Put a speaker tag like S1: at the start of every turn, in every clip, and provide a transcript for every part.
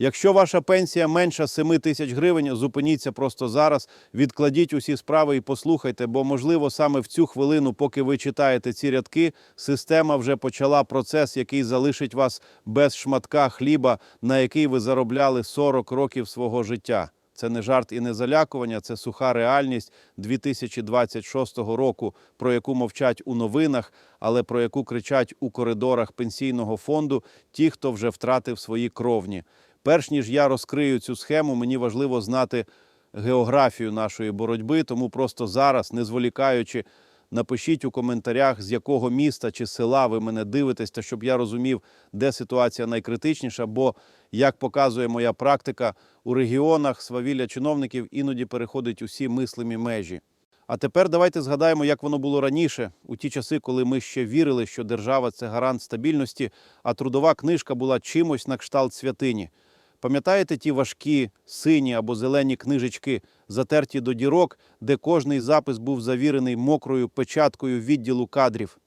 S1: Якщо ваша пенсія менша 7 тисяч гривень, зупиніться просто зараз, відкладіть усі справи і послухайте, бо можливо саме в цю хвилину, поки ви читаєте ці рядки, система вже почала процес, який залишить вас без шматка хліба, на який ви заробляли 40 років свого життя. Це не жарт і не залякування, це суха реальність 2026 року, про яку мовчать у новинах, але про яку кричать у коридорах пенсійного фонду ті, хто вже втратив свої кровні. Перш ніж я розкрию цю схему, мені важливо знати географію нашої боротьби, тому просто зараз, не зволікаючи, напишіть у коментарях, з якого міста чи села ви мене дивитесь, та щоб я розумів, де ситуація найкритичніша. Бо, як показує моя практика, у регіонах свавілля чиновників іноді переходить усі мислимі межі. А тепер давайте згадаємо, як воно було раніше, у ті часи, коли ми ще вірили, що держава це гарант стабільності, а трудова книжка була чимось на кшталт святині. Пам'ятаєте ті важкі сині або зелені книжечки, затерті до дірок, де кожний запис був завірений мокрою печаткою відділу кадрів?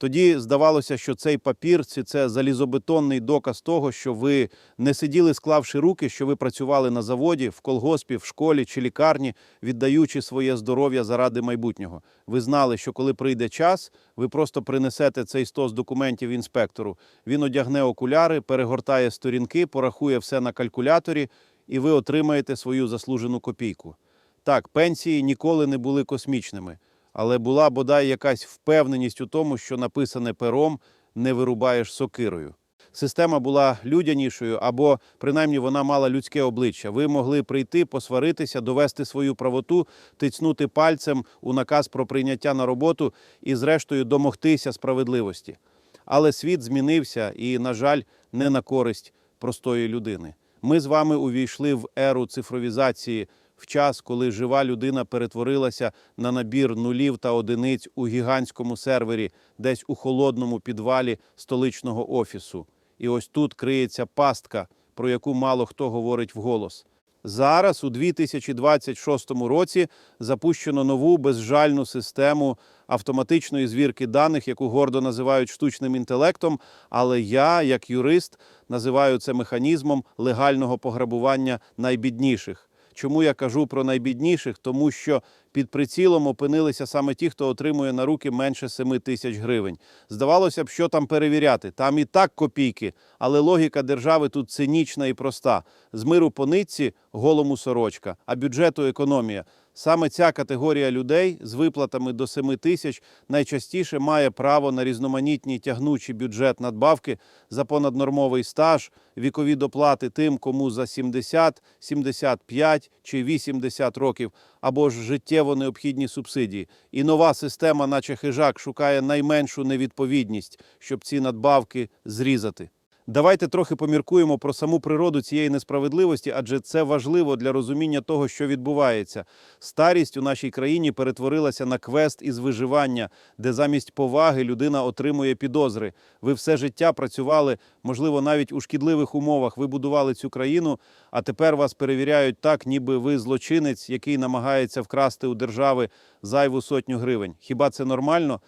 S1: Тоді здавалося, що цей папір це, залізобетонний доказ того, що ви не сиділи, склавши руки, що ви працювали на заводі, в колгоспі, в школі чи лікарні, віддаючи своє здоров'я заради майбутнього. Ви знали, що коли прийде час, ви просто принесете цей стос документів інспектору. Він одягне окуляри, перегортає сторінки, порахує все на калькуляторі, і ви отримаєте свою заслужену копійку. Так, пенсії ніколи не були космічними, але була бодай якась впевненість у тому, що написане пером не вирубаєш сокирою. Система була людянішою, або принаймні вона мала людське обличчя. Ви могли прийти, посваритися, довести свою правоту, тицнути пальцем у наказ про прийняття на роботу і, зрештою, домогтися справедливості. Але світ змінився і, на жаль, не на користь простої людини. Ми з вами увійшли в еру цифровізації в час, коли жива людина перетворилася на набір нулів та одиниць у гігантському сервері, десь у холодному підвалі столичного офісу. І ось тут криється пастка, про яку мало хто говорить вголос. Зараз, у 2026 році, запущено нову безжальну систему автоматичної звірки даних, яку гордо називають штучним інтелектом. Але я, як юрист, називаю це механізмом легального пограбування найбідніших. Чому я кажу про найбідніших? Тому що під прицілом опинилися саме ті, хто отримує на руки менше 7 тисяч гривень. Здавалося б, що там перевіряти. Там і так копійки, але логіка держави тут цинічна і проста: з миру по нитці голому сорочка, а бюджету економія. Саме ця категорія людей з виплатами до 7 тисяч найчастіше має право на різноманітні тягнучі бюджет надбавки за понаднормовий стаж, вікові доплати тим, кому за 70, 75 чи 80 років, або ж життєво необхідні субсидії. І нова система, наче хижак, шукає найменшу невідповідність, щоб ці надбавки зрізати. Давайте трохи поміркуємо про саму природу цієї несправедливості, адже це важливо для розуміння того, що відбувається. Старість у нашій країні перетворилася на квест із виживання, де замість поваги людина отримує підозри. Ви все життя працювали, можливо, навіть у шкідливих умовах. Ви будували цю країну, а тепер вас перевіряють так, ніби ви злочинець, який намагається вкрасти у держави зайву сотню гривень. Хіба це нормально?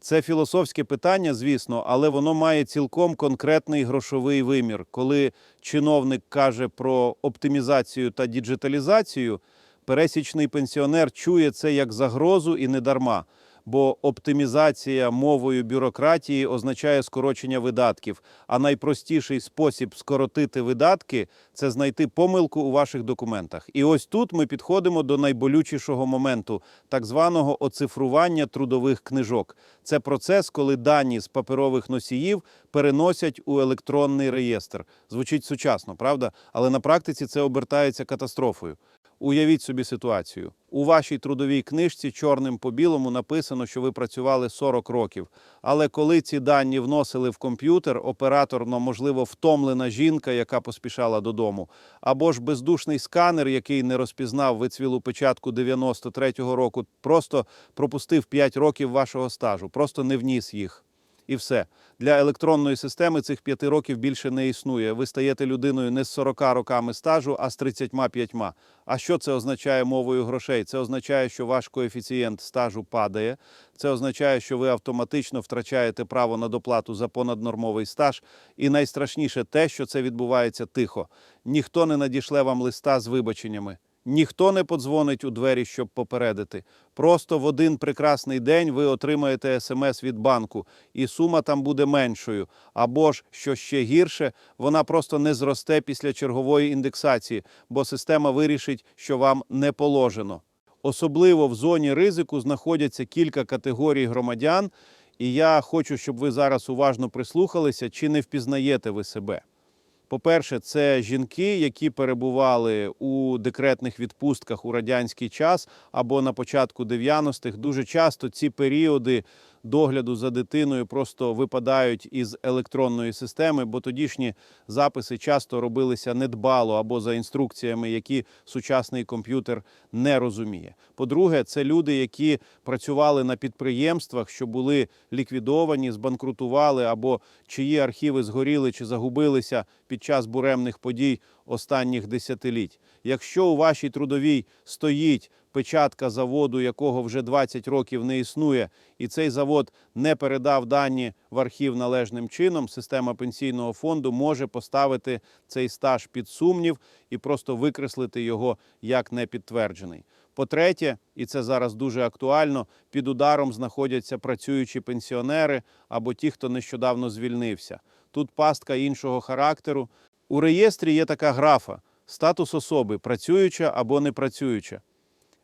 S1: Це філософське питання, звісно, але воно має цілком конкретний грошовий вимір. Коли чиновник каже про оптимізацію та діджиталізацію, пересічний пенсіонер чує це як загрозу і не дарма. Бо оптимізація мовою бюрократії означає скорочення видатків. А найпростіший спосіб скоротити видатки це знайти помилку у ваших документах. І ось тут ми підходимо до найболючішого моменту так званого оцифрування трудових книжок. Це процес, коли дані з паперових носіїв переносять у електронний реєстр. Звучить сучасно, правда? Але на практиці це обертається катастрофою. Уявіть собі ситуацію. У вашій трудовій книжці чорним по білому написано, що ви працювали 40 років. Але коли ці дані вносили в комп'ютер, операторно, можливо, втомлена жінка, яка поспішала додому, або ж бездушний сканер, який не розпізнав вицвілу печатку 93-го року, просто пропустив 5 років вашого стажу, просто не вніс їх. І все. Для електронної системи цих п'яти років більше не існує. Ви стаєте людиною не з 40 роками стажу, а з 35. А що це означає мовою грошей? Це означає, що ваш коефіцієнт стажу падає. Це означає, що ви автоматично втрачаєте право на доплату за понаднормовий стаж. І найстрашніше те, що це відбувається тихо. Ніхто не надішле вам листа з вибаченнями. Ніхто не подзвонить у двері, щоб попередити. Просто в один прекрасний день ви отримаєте смс від банку, і сума там буде меншою. Або ж, що ще гірше, вона просто не зросте після чергової індексації, бо система вирішить, що вам не положено. Особливо в зоні ризику знаходяться кілька категорій громадян, і я хочу, щоб ви зараз уважно прислухалися, чи не впізнаєте ви себе. По-перше, це жінки, які перебували у декретних відпустках у радянський час або на початку 90-х. Дуже часто ці періоди догляду за дитиною просто випадають із електронної системи, бо тодішні записи часто робилися недбало або за інструкціями, які сучасний комп'ютер не розуміє. По-друге, це люди, які працювали на підприємствах, що були ліквідовані, збанкрутували або чиї архіви згоріли чи загубилися під час буремних подій останніх десятиліть. Якщо у вашій трудовій стоїть печатка заводу, якого вже 20 років не існує, і цей завод не передав дані в архів належним чином, система пенсійного фонду може поставити цей стаж під сумнів і просто викреслити його як непідтверджений. По-третє, і це зараз дуже актуально, під ударом знаходяться працюючі пенсіонери або ті, хто нещодавно звільнився. Тут пастка іншого характеру. У реєстрі є така графа: статус особи працююча або не працююча.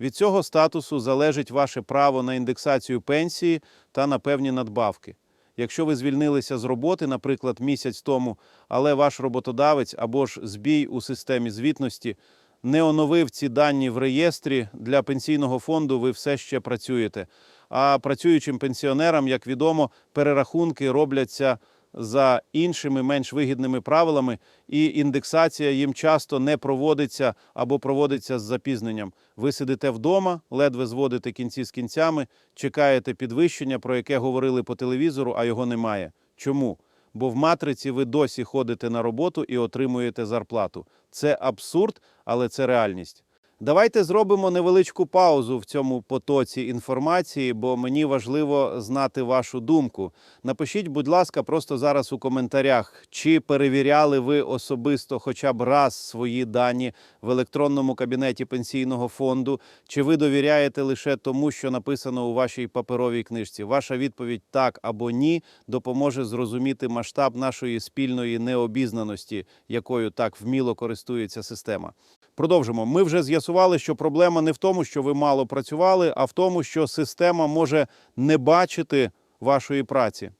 S1: Від цього статусу залежить ваше право на індексацію пенсії та на певні надбавки. Якщо ви звільнилися з роботи, наприклад, місяць тому, але ваш роботодавець або ж збій у системі звітності не оновив ці дані в реєстрі для пенсійного фонду, ви все ще працюєте. А працюючим пенсіонерам, як відомо, перерахунки робляться за іншими менш вигідними правилами, і індексація їм часто не проводиться або проводиться з запізненням. Ви сидите вдома, ледве зводите кінці з кінцями, чекаєте підвищення, про яке говорили по телевізору, а його немає. Чому? Бо в матриці ви досі ходите на роботу і отримуєте зарплату. Це абсурд, але це реальність. Давайте зробимо невеличку паузу в цьому потоці інформації, бо мені важливо знати вашу думку. Напишіть, будь ласка, просто зараз у коментарях, чи перевіряли ви особисто хоча б раз свої дані в електронному кабінеті пенсійного фонду, чи ви довіряєте лише тому, що написано у вашій паперовій книжці. Ваша відповідь так або ні допоможе зрозуміти масштаб нашої спільної необізнаності, якою так вміло користується система. Продовжимо. Ми вже з'ясували, що проблема не в тому, що ви мало працювали, а в тому, що система може не бачити вашої праці.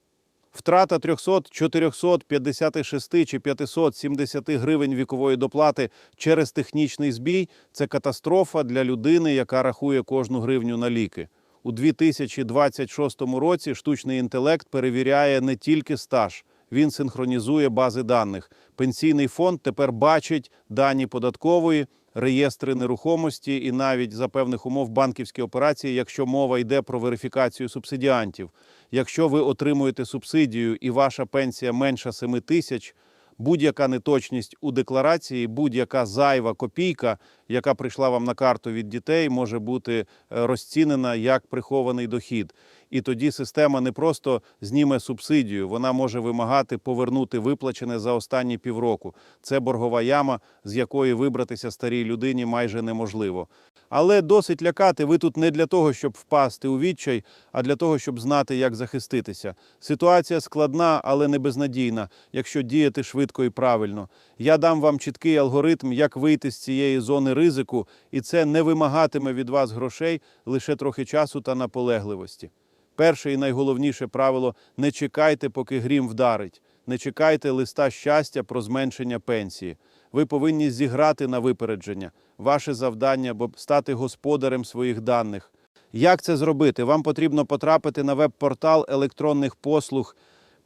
S1: Втрата 300, 456 чи 570 гривень вікової доплати через технічний збій це катастрофа для людини, яка рахує кожну гривню на ліки. У 2026 році штучний інтелект перевіряє не тільки стаж, він синхронізує бази даних. Пенсійний фонд тепер бачить дані податкової, реєстри нерухомості і навіть за певних умов банківські операції, якщо мова йде про верифікацію субсидіантів. Якщо ви отримуєте субсидію і ваша пенсія менша 7 тисяч, будь-яка неточність у декларації, будь-яка зайва копійка, яка прийшла вам на карту від дітей, може бути е, розцінена як прихований дохід. І тоді система не просто зніме субсидію, вона може вимагати повернути виплачене за останні півроку. Це боргова яма, з якої вибратися старій людині майже неможливо. Але досить лякати ви тут не для того, щоб впасти у відчай, а для того, щоб знати, як захиститися. Ситуація складна, але не безнадійна, якщо діяти швидко і правильно. Я дам вам чіткий алгоритм, як вийти з цієї зони ризику, і це не вимагатиме від вас грошей лише трохи часу та наполегливості. Перше і найголовніше правило не чекайте, поки грім вдарить. Не чекайте листа щастя про зменшення пенсії. Ви повинні зіграти на випередження. Ваше завдання стати господарем своїх даних. Як це зробити? Вам потрібно потрапити на веб-портал електронних послуг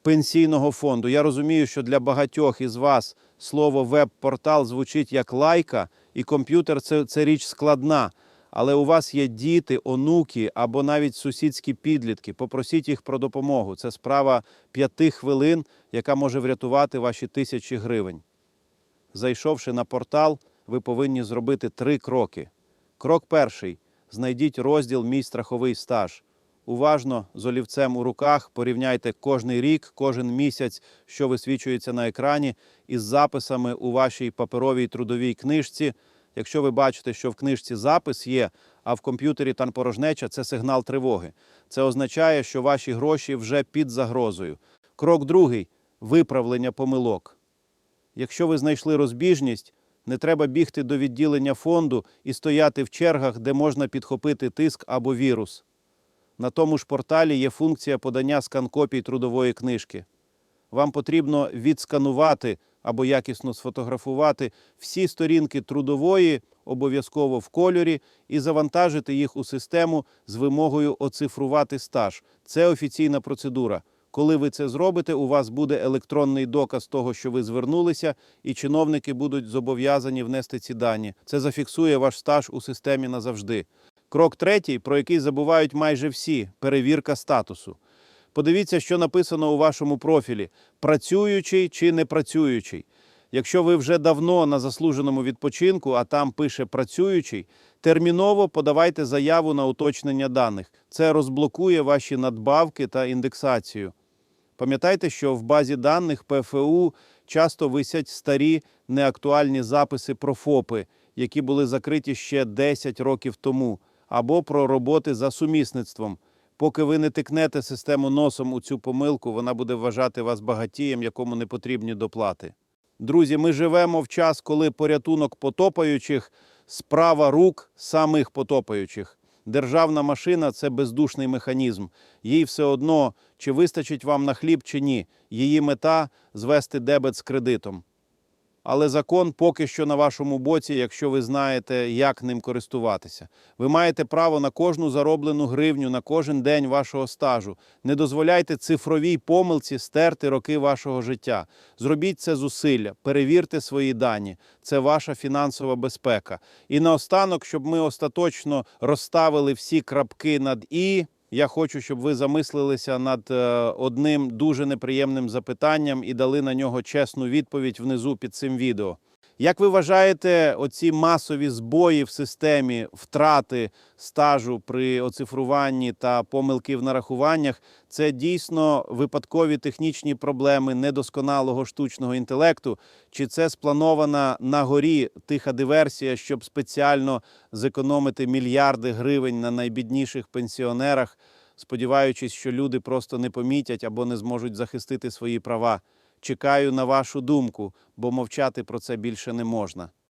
S1: пенсійного фонду. Я розумію, що для багатьох із вас слово веб-портал звучить як лайка, і комп'ютер це річ складна. Але у вас є діти, онуки або навіть сусідські підлітки, попросіть їх про допомогу. Це справа п'яти хвилин, яка може врятувати ваші тисячі гривень. Зайшовши на портал, ви повинні зробити три кроки. Крок перший: знайдіть розділ Мій страховий стаж. Уважно з олівцем у руках порівняйте кожний рік, кожен місяць, що висвічується на екрані, із записами у вашій паперовій трудовій книжці. Якщо ви бачите, що в книжці запис є, а в комп'ютері там порожнеча, це сигнал тривоги. Це означає, що ваші гроші вже під загрозою. Крок другий виправлення помилок. Якщо ви знайшли розбіжність, не треба бігти до відділення фонду і стояти в чергах, де можна підхопити тиск або вірус. На тому ж порталі є функція подання скан-копій трудової книжки. Вам потрібно відсканувати або якісно сфотографувати всі сторінки трудової, обов'язково в кольорі, і завантажити їх у систему з вимогою оцифрувати стаж. Це офіційна процедура. Коли ви це зробите, у вас буде електронний доказ того, що ви звернулися, і чиновники будуть зобов'язані внести ці дані. Це зафіксує ваш стаж у системі назавжди. Крок третій, про який забувають майже всі перевірка статусу. Подивіться, що написано у вашому профілі: працюючий чи не працюючий. Якщо ви вже давно на заслуженому відпочинку, а там пише працюючий, терміново подавайте заяву на уточнення даних. Це розблокує ваші надбавки та індексацію. Пам'ятайте, що в базі даних ПФУ часто висять старі неактуальні записи про ФОПи, які були закриті ще 10 років тому, або про роботи за сумісництвом. Поки ви не тикнете систему носом у цю помилку, вона буде вважати вас багатієм, якому не потрібні доплати. Друзі, ми живемо в час, коли порятунок потопаючих справа рук самих потопаючих. Державна машина це бездушний механізм. Їй все одно, чи вистачить вам на хліб, чи ні. Її мета звести дебет з кредитом. Але закон поки що на вашому боці, якщо ви знаєте, як ним користуватися. Ви маєте право на кожну зароблену гривню, на кожен день вашого стажу. Не дозволяйте цифровій помилці стерти роки вашого життя. Зробіть це зусилля, перевірте свої дані. Це ваша фінансова безпека. І наостанок, щоб ми остаточно розставили всі крапки над і. Я хочу, щоб ви замислилися над е, одним дуже неприємним запитанням і дали на нього чесну відповідь внизу під цим відео. Як ви вважаєте, оці масові збої в системі, втрати стажу при оцифруванні та помилки в нарахуваннях це дійсно випадкові технічні проблеми недосконалого штучного інтелекту? Чи це спланована на горі тиха диверсія, щоб спеціально зекономити мільярди гривень на найбідніших пенсіонерах, сподіваючись, що люди просто не помітять або не зможуть захистити свої права? Чекаю на вашу думку, бо мовчати про це більше не можна.